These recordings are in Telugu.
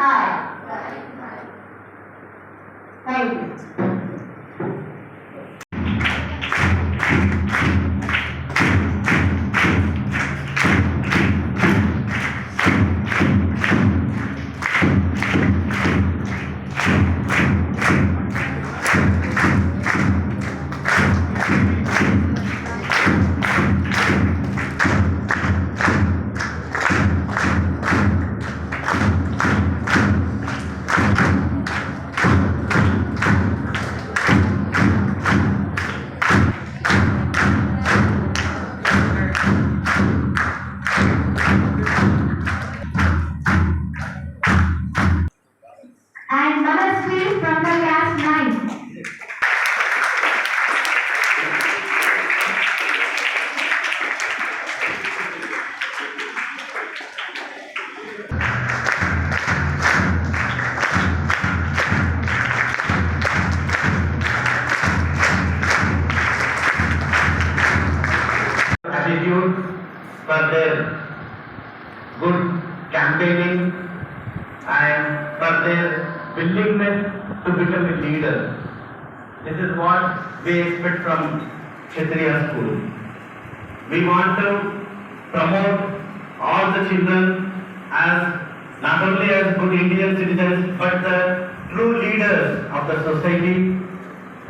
high. Thank you. To become a leader. This is what we expect from Kshatriya school. We want to promote all the children as not only as good Indian citizens but the true leaders of the society,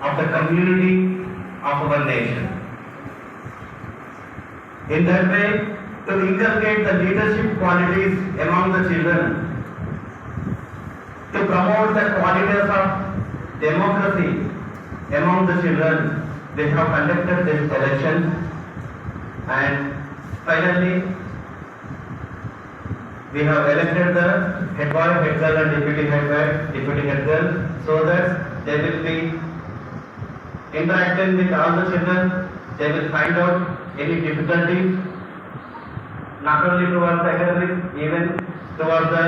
of the community, of our nation. In that way, to inculcate the leadership qualities among the children, to promote the qualities of democracy among the children, they have conducted this election. And finally we have elected the head boy, head girl and deputy head boy, deputy head girl so that they will be interacting with all the children, they will find out any difficulties, not only towards the academics, even towards the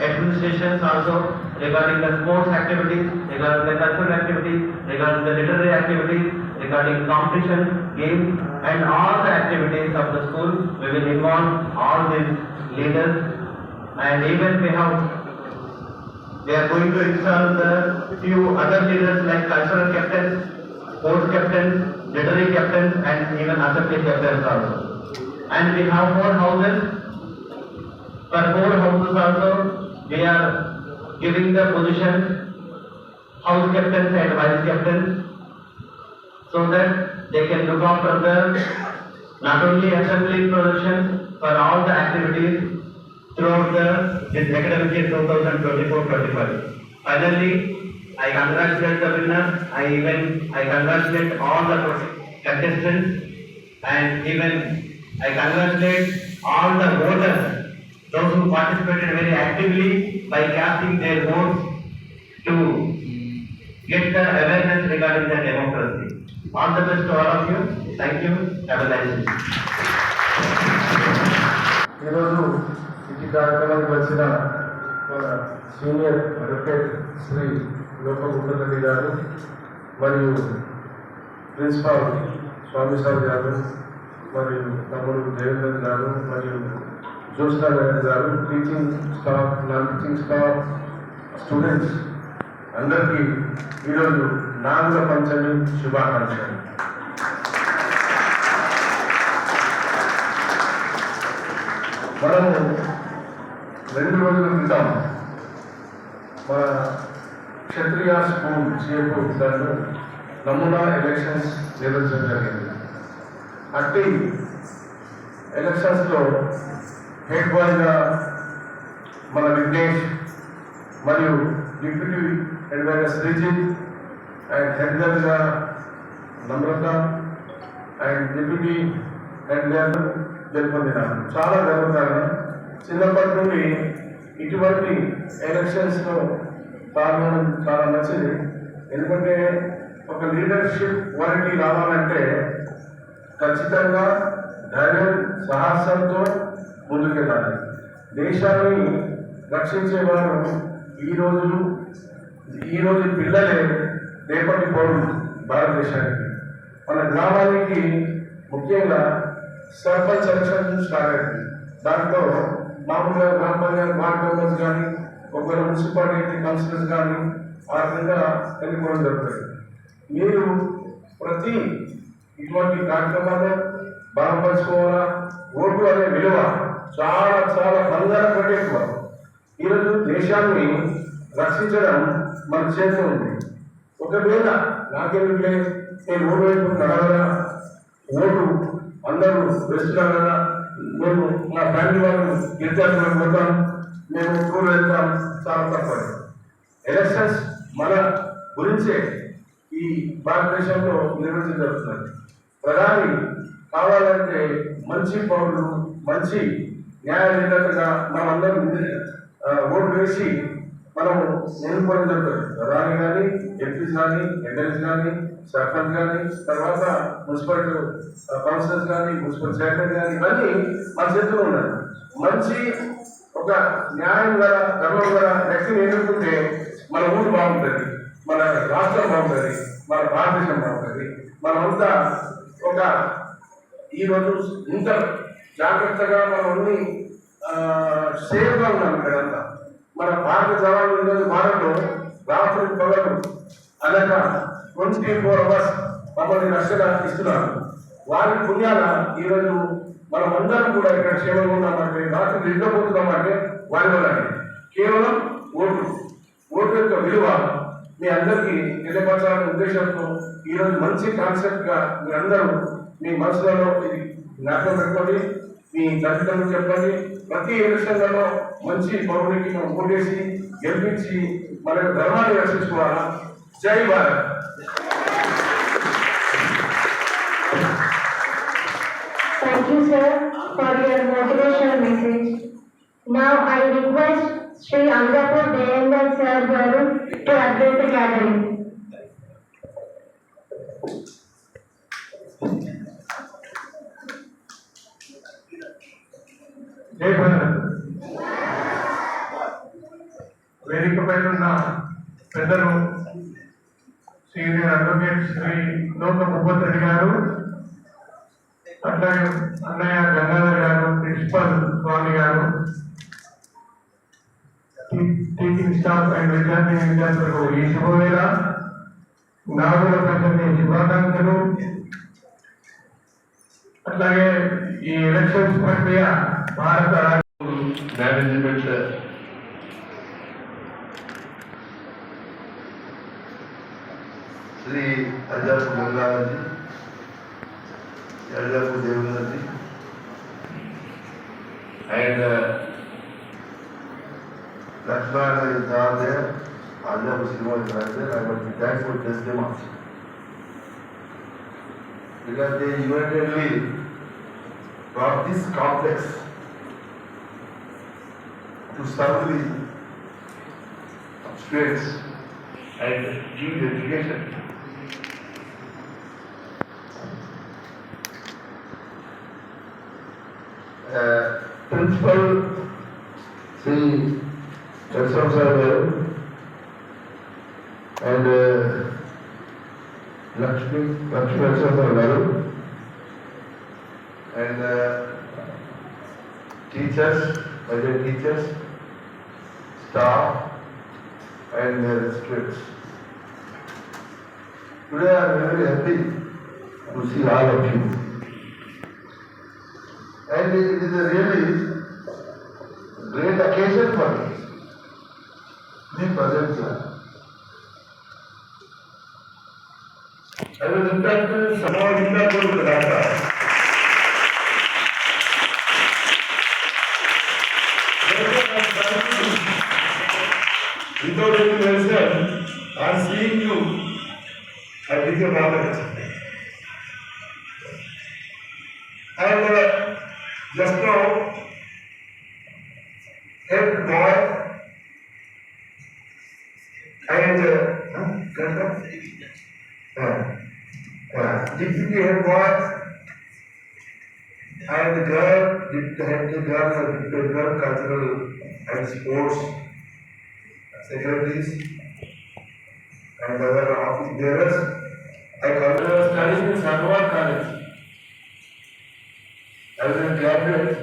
administrations also regarding the sports activities, regarding the cultural activities, regarding the literary activities, regarding competition, games and all the activities of the school. We will involve all these leaders and even we have we are going to install the few other leaders like cultural captains, sports captains, literary captains and even assembly captains also. And we have four houses. For four houses also, we are giving the position house captains and vice captains so that they can look after the not only assembly production for all the activities throughout the this academic year 2024-25. Finally, I congratulate the winner. I even I congratulate all the contestants and even I congratulate all the voters, those who participated very actively by casting their votes to get the awareness regarding the democracy. All the best to all of you. Thank you. Have a nice day. ఈరోజు ఇది కార్యక్రమానికి వచ్చిన మన సీనియర్ అడ్వకేట్ శ్రీ లోపగుండ్రెడ్డి గారు మరియు ప్రిన్సిపాల్ స్వామి సార్ గారు మరియు తమ్ముడు దేవేంద్ర గారు మరియు Jyotsna garu garu teaching staff non teaching staff students అందరికీ ఈరోజు నాగుల పంచమి శుభాకాంక్షలు. మనము రెండు రోజుల క్రితం మన క్షత్రియ స్కూల్ చేపూర్ దాంట్లో నమూనా ఎలక్షన్స్ నిర్వహించడం జరిగింది. అట్టి ఎలక్షన్స్లో హెడ్ బాయ్గా మన విఘ్నేష్ మరియు డిప్యూటీ హెడ్ బాయ్గా Sreejith and head గర్ల్గా Namratha and deputy head girl గెలుపొందినారు చాలా గర్వకారణం చిన్నప్పటి నుండి ఇటువంటి ఎలక్షన్స్లో పాల్గొనడం చాలా మంచిది. ఎందుకంటే ఒక లీడర్షిప్ క్వాలిటీ రావాలంటే ఖచ్చితంగా ధైర్యం సాహసంతో ముందుకెళ్ళాలి. దేశాన్ని రక్షించేవారు ఈ రోజులు ఈ రోజు పిల్లలే రేపటి పౌరులు భారతదేశానికి. మన గ్రామానికి ముఖ్యంగా సర్పంచ్ ఎలక్షన్ స్టార్ట్ అయింది దాంట్లో మామూలుగా గ్రామ పంచాయతీ వార్డ్ మెంబర్స్ కానీ ఒకరు మున్సిపాలిటీ కౌన్సిలర్స్ కానీ ఆ విధంగా ఎన్నుకోవడం జరుగుతుంది. మీరు ప్రతి ఇటువంటి కార్యక్రమాల్లో బలపరుచుకోవాలా ఓటు అనే విలువ చాలా చాలా బంగారం కంటే ఎక్కువ. ఈరోజు దేశాన్ని రక్షించడం మన చేతిలో ఉంది. ఒకవేళ నాకెందుకులే నేను ఓటు వైపు నడవరా ఓటు అందరూ వేస్తున్నాం కదా. మేము మా ఫ్యామిలీ వాళ్ళు విద్యార్థులకు పోతాం మేము టూర్ వెళ్తాం చాలా తప్పదు ఎలక్షన్స్ మన గురించే ఈ భారతదేశంలో నిర్వహించడం ప్రధాని కావాలంటే మంచి పౌరులు మంచి న్యాయనిర్ణతగా మనందరం ఓటు వేసి మనం ఎన్నుకోవడం జరుగుతుంది ప్రధాని కానీ ఎంపీస్ కానీ ఎంఎల్స్ కానీ సర్పంచ్ కానీ తర్వాత మున్సిపల్ కౌన్సిలర్స్ కానీ మున్సిపల్ చైర్మన్ కానీ ఇవన్నీ మన చేతిలో ఉన్నాయి. మంచి ఒక న్యాయం గల ధర్మం గల వ్యక్తిని ఎన్నుకుంటే మన ఊరు బాగుంటుంది మన రాష్ట్రం బాగుంటుంది మన భారతదేశం బాగుంటుంది మనమంతా ఒక ఈరోజు ఇంత జాగ్రత్తగా మనం అన్ని సేఫ్గా ఉన్నాం ఇక్కడంతా. మన భారత జవాన్లు ఈరోజు భారత్లో రాత్రి పగలు అనక ట్వంటీ ఫోర్ అవర్స్ మమ్మల్ని రక్షణ ఇస్తున్నారు. వారి పుణ్యాల ఈరోజు మనం అందరం కూడా ఇక్కడ క్షేమంగా ఉన్నామంటే రాత్రి నిద్రపోతున్నామంటే వారి వల్ల కేవలం ఓటు. ఓటు యొక్క విలువ మీ అందరికీ తెలియపరచాలనే ఉద్దేశంతో ఈరోజు మంచి కాన్సెప్ట్గా మీరందరూ మీ అందరూ మనసులలో ఇది జ్ఞాపకం పెట్టుకోండి మీ తల్లిదండ్రులు చెప్పండి ప్రతి ఎలక్షన్లలో మంచి పౌరుడికి మనం ఓటేసి గెలిపించి మన యొక్క ధర్మాన్ని రక్షించుకోవాలా జై Bharat Thank you, sir, for your motivational message. Now I request Sri Angapur Dayangal Sir Garu to address the gathering. జై భారత్ వేదిక పైన ఉన్న పెద్దలు సీనియర్ అడ్వకేట్ శ్రీ లోక ముప్పత్తి గారు అట్లాగే అన్నయ్య గంగాధర్ గారు ప్రిన్సిపల్ స్వామి గారు టీచింగ్ స్టాఫ్ అండ్ విద్యార్థి విద్యార్థులకు ఈ శుభవేళ. నాగుల పంచమి శుభాకాంక్షలు. అట్లాగే ఈ ఎలక్షన్స్ ప్రక్రియ ಭಾರತ ಮ್ಯಾನೇಜ್ಮೆಂಟ್ ಶ್ರೀ ಅಜಾಬ್ ಗಂಗಾಜಿ ಯಲ್ಲಾಪು ದೇವನಜಿ and Lakshman is are there ಅಜಾಬ್ cinema is are there I was thankful ಟೆಸ್ the mass because they unitedly brought this complex to suddenly stress and give education. Uh, principal see concerns are there and uh, Lakshmi, Lakshmi concerns are there and uh, teachers, other teachers staff and their students. Today I am very happy to see all of you. And it is a really great occasion for me. Me present here. I in fact somehow in that good Kadaka. And uh, uh, uh, deputy head boy and girl, the head the girl, the girl cultural and sports secretaries, and other office bearers. I come to study in Sanwar College. I was a graduate.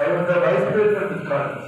I was the vice president of this college.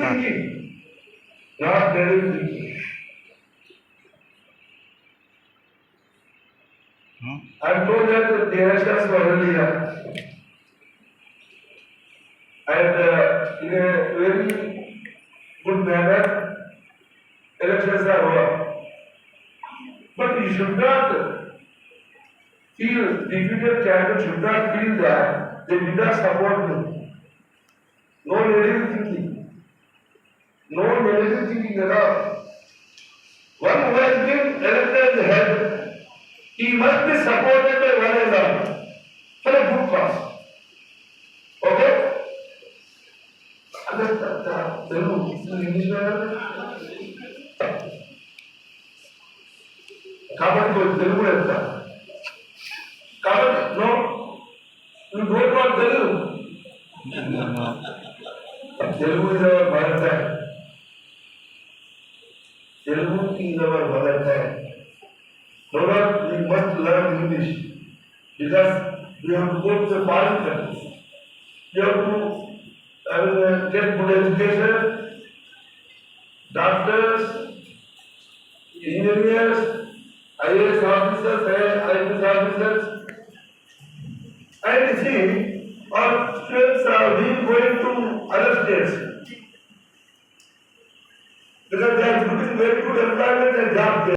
thinking, not negative thinking. I'm told that the elections were earlier. And uh, in a very good manner, elections are over. But you should not feel, defeated candidate should not feel that they did not support me. No negative thinking. No negative thinking at all. One who has been elected as the head, he must be supported by one another for a good cause. Okay? Understand? Telugu English కాబట్టి కొంచెం తెలుగు వెళ్తా కాబట్టి నో నువ్వు don't what Telugu Telugu is our mother Because you have to go to the foreign countries. You have to uh, get good education, doctors, engineers, IAS officers, IPS officers. anything. see, our students are being going to other states because they are looking very good employment and job there.